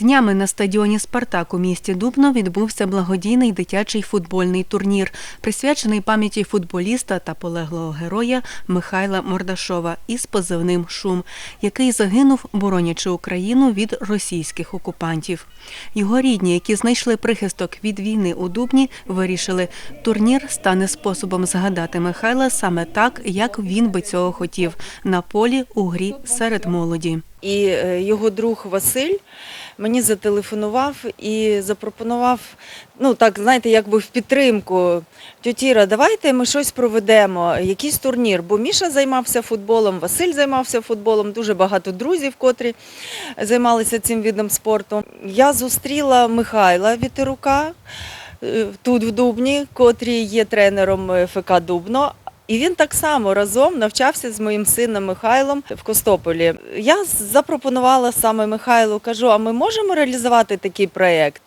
Днями на стадіоні Спартак у місті Дубно відбувся благодійний дитячий футбольний турнір, присвячений пам'яті футболіста та полеглого героя Михайла Мордашова із позивним Шум, який загинув, боронячи Україну від російських окупантів. Його рідні, які знайшли прихисток від війни у Дубні, вирішили, турнір стане способом згадати Михайла саме так, як він би цього хотів на полі у грі серед молоді. І е, його друг Василь мені зателефонував і запропонував, ну так, знаєте, якби в підтримку. Тютіра, давайте ми щось проведемо, якийсь турнір. Бо Міша займався футболом, Василь займався футболом, дуже багато друзів, котрі займалися цим видом спорту. Я зустріла Михайла Вітерука е, тут в Дубні, котрий є тренером е, ФК Дубно. І він так само разом навчався з моїм сином Михайлом в Костополі. Я запропонувала саме Михайлу, кажу, а ми можемо реалізувати такий проєкт?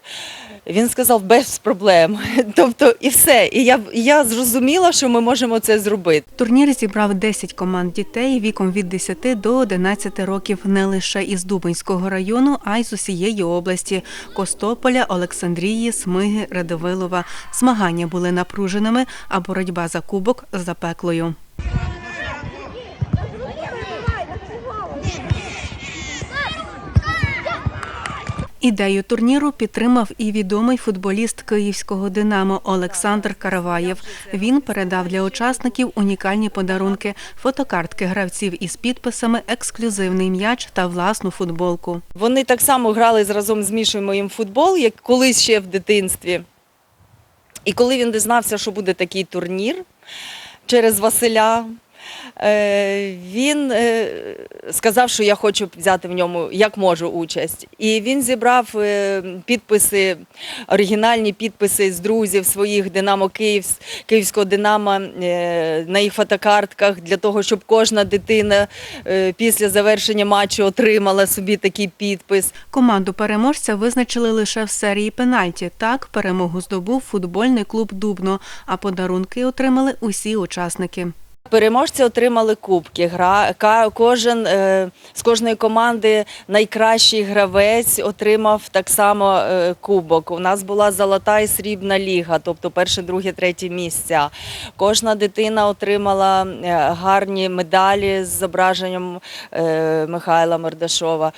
Він сказав, без проблем. Тобто, і все. І я, я зрозуміла, що ми можемо це зробити. Турнір зібрав 10 команд дітей віком від 10 до 11 років не лише із Дубинського району, а й з усієї області Костополя, Олександрії, Смиги, Радовилова. Змагання були напруженими, а боротьба за кубок запеклою. Ідею турніру підтримав і відомий футболіст київського Динамо Олександр Караваєв. Він передав для учасників унікальні подарунки, фотокартки гравців із підписами, ексклюзивний м'яч та власну футболку. Вони так само грали разом з Мішою моїм футбол, як колись ще в дитинстві. І коли він дізнався, що буде такий турнір через Василя, він е, сказав, що я хочу взяти в ньому як можу участь. І він зібрав е, підписи, оригінальні підписи з друзів своїх Динамо Київ, Київського Динамо е, на їх фотокартках для того, щоб кожна дитина е, після завершення матчу отримала собі такий підпис. Команду переможця визначили лише в серії пенальті. Так перемогу здобув футбольний клуб Дубно, а подарунки отримали усі учасники. Переможці отримали кубки. Гра кожен е, з кожної команди найкращий гравець отримав так само е, кубок. У нас була золота і срібна ліга, тобто перше, друге, третє місця. Кожна дитина отримала е, гарні медалі з зображенням Михайла Мордашова.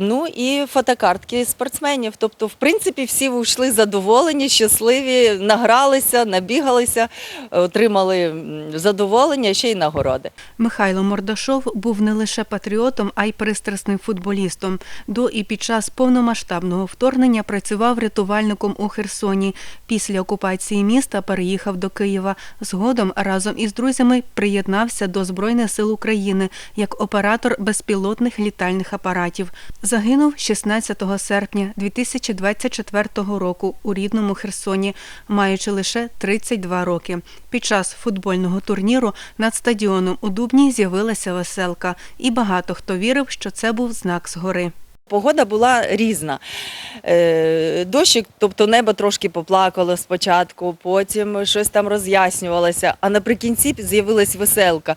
Ну і фотокартки спортсменів. Тобто, в принципі, всі вийшли задоволені, щасливі, награлися, набігалися, отримали задоволення, ще й нагороди. Михайло Мордашов був не лише патріотом, а й пристрасним футболістом. До і під час повномасштабного вторгнення працював рятувальником у Херсоні. Після окупації міста переїхав до Києва. Згодом разом із друзями приєднався до Збройних сил України як оператор безпілотних літальних апаратів. Загинув 16 серпня 2024 року у рідному Херсоні, маючи лише 32 роки. Під час футбольного турніру над стадіоном у Дубні з'явилася веселка, і багато хто вірив, що це був знак згори. Погода була різна. Е, Дощик, тобто небо трошки поплакало спочатку, потім щось там роз'яснювалося, а наприкінці з'явилась веселка.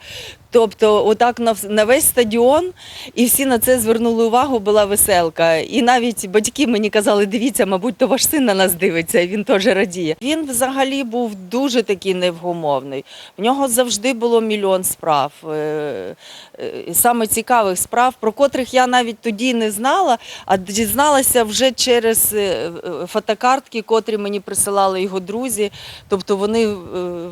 Тобто, отак на, на весь стадіон, і всі на це звернули увагу, була веселка. І навіть батьки мені казали, дивіться, мабуть, то ваш син на нас дивиться, і він теж радіє. Він взагалі був дуже такий невгомовний. В нього завжди було мільйон справ. Е, е, Саме цікавих справ, про котрих я навіть тоді не знала, а дізналася вже через е, фотокартки, котрі мені присилали його друзі. Тобто вони,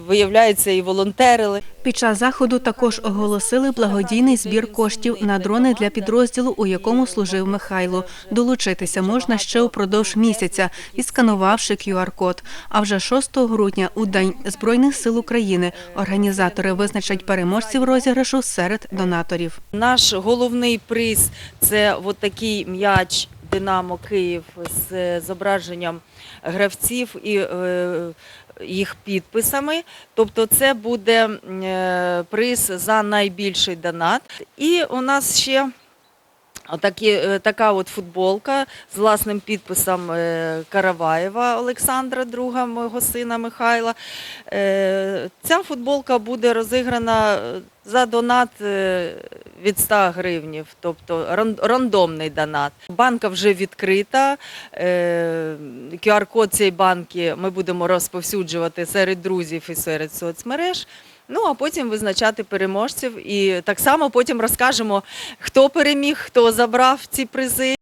виявляється, і волонтерили. Під час заходу також оголосили благодійний збір коштів на дрони для підрозділу, у якому служив Михайло. Долучитися можна ще упродовж місяця, відсканувавши QR-код. А вже 6 грудня, у День Збройних сил України, організатори визначать переможців розіграшу серед донаторів. Наш головний приз це от такий м'яч Динамо Київ з е, зображенням гравців і е, їх підписами. Тобто, це буде е, приз за найбільший донат. І у нас ще. Отакі, така от футболка з власним підписом Караваєва Олександра, друга мого сина Михайла. Ця футболка буде розіграна за донат від 100 гривнів, тобто ран- рандомний донат. Банка вже відкрита. е, QR-код цієї банки ми будемо розповсюджувати серед друзів і серед соцмереж. Ну а потім визначати переможців. І так само потім розкажемо, хто переміг, хто забрав ці призи.